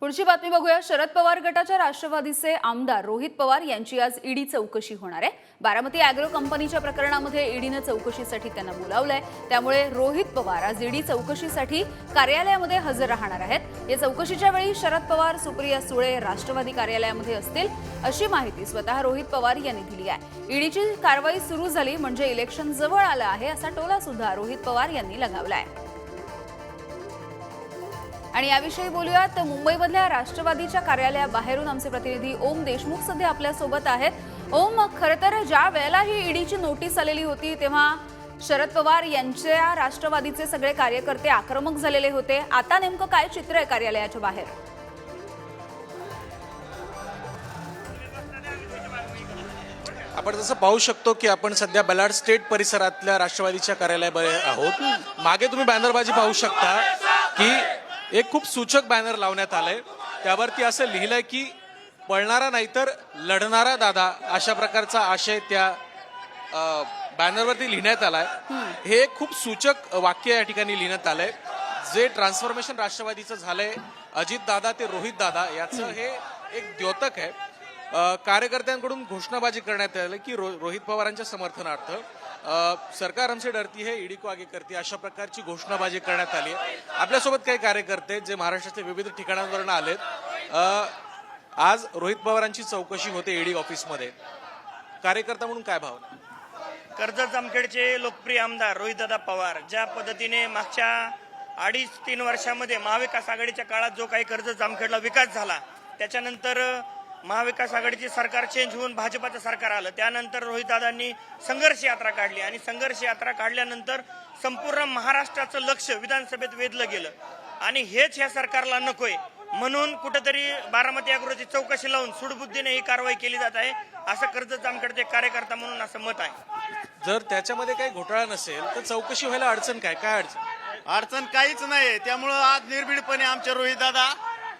पुढची बातमी बघूया. शरद पवार गटाच्या राष्ट्रवादीचे आमदार रोहित पवार यांची आज ईडी चौकशी होणार आहे. बारामती अॅग्रो कंपनीच्या प्रकरणामध्ये ईडीनं चौकशीसाठी त्यांना बोलावलंय. त्यामुळे रोहित पवार आज ईडी चौकशीसाठी कार्यालयामध्ये हजर राहणार आहेत. या चौकशीच्या वेळी शरद पवार सुप्रिया सुळे राष्ट्रवादी कार्यालयामध्ये असतील अशी माहिती स्वतः रोहित पवार यांनी दिली आहे. ईडीची कारवाई सुरू झाली म्हणजे इलेक्शन जवळ आलं आहे असा टोला सुद्धा रोहित पवार यांनी लगावला आहे आणि याविषयी बोलूयात. मुंबईमधल्या राष्ट्रवादीच्या कार्यालयाबाहेरून आमचे प्रतिनिधी ओम देशमुख सध्या आपल्यासोबत आहेत. ओम खरं तर ज्या वेळेला ही ईडीची नोटीस आलेली होती तेव्हा शरद पवार यांच्या राष्ट्रवादीचे सगळे कार्यकर्ते आक्रमक झालेले होते. आता नेमकं काय चित्र आहे कार्यालयाच्या बाहेर? आपण जसं पाहू शकतो की आपण सध्या बलाड स्टेट परिसरातल्या राष्ट्रवादीच्या कार्यालयाबाहेर आहोत. मागे तुम्ही बॅनरबाजी पाहू शकता की एक खूप सूचक बॅनर लावण्यात आलंय. त्यावरती असं लिहिलंय की पळणारा नाही तर लढणारा दादा अशा प्रकारचा आशय त्या बॅनरवरती लिहिण्यात आलाय. हे एक खूप सूचक वाक्य या ठिकाणी लिहिण्यात आलंय. जे ट्रान्सफॉर्मेशन राष्ट्रवादीचं झालंय अजित दादा ते रोहित दादा याचं हे एक द्योतक आहे. कार्यकर्त्यांकडून घोषणाबाजी करण्यात आली की रो, रोहित पवारांच्या समर्थनार्थ सरकार आमचे डरती है ईडी को आगे करती है अशा प्रकारची घोषणाबाजी करण्यात आली आहे. आपल्यासोबत काही कार्यकर्ते जे महाराष्ट्राच्या विविध ठिकाणांवरून आलेत. आज रोहित पवारांची चौकशी होते ईडी ऑफिसमध्ये. कार्यकर्ता म्हणून काय भावना? कर्जत जामखेडचे लोकप्रिय आमदार रोहितदादा पवार ज्या पद्धतीने मागच्या अडीच तीन वर्षामध्ये महाविकास आघाडीच्या काळात जो काही कर्जत जामखेडला विकास झाला त्याच्यानंतर महाविकास आघाडीचे सरकार चेंज होऊन भाजपाचं सरकार आलं. त्यानंतर रोहितदादांनी संघर्ष यात्रा काढली आणि संघर्ष यात्रा काढल्यानंतर संपूर्ण महाराष्ट्राचं लक्ष विधानसभेत वेधलं गेलं. आणि हेच ह्या सरकारला नकोय. म्हणून कुठेतरी बारामती अॅग्रोची चौकशी लावून सुडबुद्धीने ही कारवाई केली जात आहे. असं कर्जत जामखेडचे कार्यकर्ता म्हणून असं मत आहे. जर त्याच्यामध्ये काही घोटाळा नसेल तर चौकशी व्हायला अडचण काय? काय अडचण? अडचण काहीच नाही. त्यामुळं आज निर्भीडपणे आमचे रोहितदादा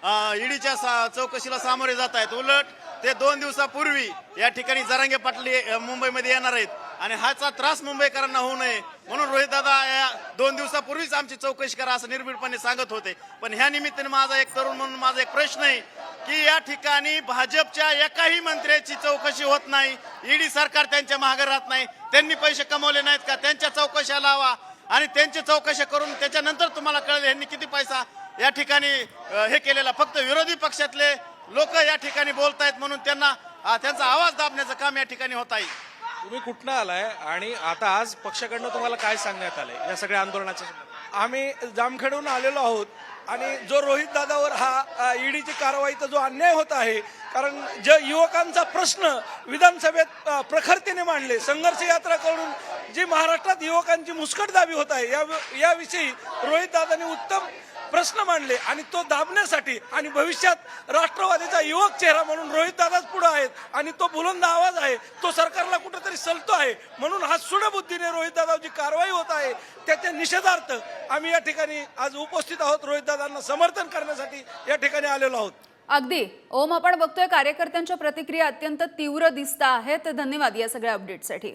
ईडीच्या सा- चौकशीला सामोरे जात आहेत. उलट ते दोन दिवसापूर्वी या ठिकाणी जरांगे पाटली मुंबईमध्ये येणार आहेत. आणि हाचा त्रास मुंबईकरांना होऊ नये. म्हणून रोहितदादा या दोन दिवसापूर्वीच आमची चौकशी करा असं निर्भीडपणे सांगत होते. पण ह्या निमित्ताने माझा एक तरुण म्हणून माझा एक प्रश्न आहे की या ठिकाणी भाजपच्या एकाही मंत्र्याची चौकशी होत नाही. ईडी सरकार त्यांच्या मागे राहत नाही. त्यांनी पैसे कमवले नाहीत का? त्यांच्या चौकशा लावा आणि त्यांची चौकशी करून त्याच्यानंतर तुम्हाला कळेल यांनी किती पैसा या ठिकाणी हे केलेला. फक्त विरोधी पक्षातले लोक या ठिकाणी बोलतायत म्हणून त्यांना त्यांचा आवाज दाबण्याचं काम या ठिकाणी होत आहे. तुम्ही कुठनं आलाय आणि आता आज पक्षाकडनं तुम्हाला काय सांगण्यात आलंय या सगळ्या आंदोलनाच्या? आम्ही जामखेडून आलेलो आहोत. आणि जो रोहित दादावर हा ईडीची कारवाईचा जो अन्याय होत आहे कारण ज्या युवकांचा प्रश्न विधानसभेत प्रखरतेने मांडले संघर्ष यात्रा करून जी महाराष्ट्रात युवकांची मुस्कट दाबी होत आहे या याविषयी रोहित दादांनी उत्तम प्रश्न मांडले आणि तो दाबण्यासाठी आणि भविष्यात राष्ट्रवादीचा युवक चेहरा म्हणून रोहित दादाच पुढे आहेत आणि तो बुलंद आवाज आहे तो सरकारला कुठेतरी सलतो आहे म्हणून हा सुडबुद्धीने रोहित दादाची कारवाई होत आहे त्याच्या निषेधार्थ आम्ही या ठिकाणी आज उपस्थित आहोत रोहित मतदारांना समर्थन करण्यासाठी या ठिकाणी आलेलो आहोत. अगदी. ओम आपण बघतोय कार्यकर्त्यांच्या प्रतिक्रिया अत्यंत तीव्र दिसत आहेत. धन्यवाद या सगळ्या अपडेटसाठी